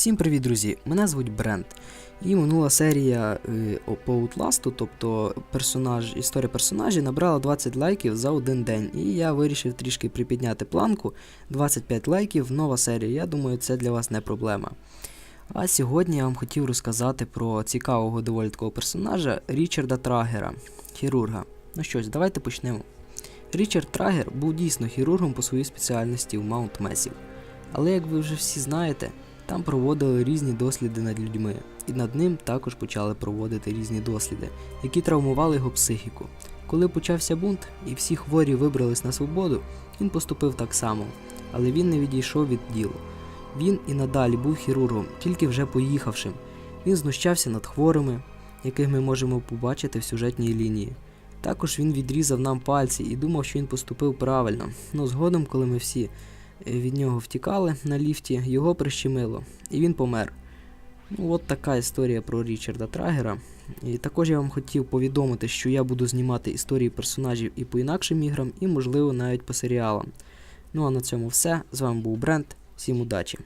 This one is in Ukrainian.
Всім привіт, друзі! Мене звуть Брент. І минула серія е, по Outlast, тобто персонаж, історія персонажів, набрала 20 лайків за один день. І я вирішив трішки припідняти планку. 25 лайків, нова серія. Я думаю, це для вас не проблема. А сьогодні я вам хотів розказати про цікавого доволі такого персонажа Річарда Трагера, хірурга. Ну що ж, давайте почнемо. Річард Трагер був дійсно хірургом по своїй спеціальності в Маунт Месів. Але як ви вже всі знаєте, там проводили різні досліди над людьми, і над ним також почали проводити різні досліди, які травмували його психіку. Коли почався бунт і всі хворі вибрались на свободу, він поступив так само, але він не відійшов від ділу. Він і надалі був хірургом, тільки вже поїхавшим. Він знущався над хворими, яких ми можемо побачити в сюжетній лінії. Також він відрізав нам пальці і думав, що він поступив правильно. Но згодом, коли ми всі від нього втікали на ліфті, його прищемило, і він помер. Ну, от така історія про Річарда Трагера. І також я вам хотів повідомити, що я буду знімати історії персонажів і по інакшим іграм, і, можливо, навіть по серіалам. Ну а на цьому все. З вами був Брент. Всім удачі!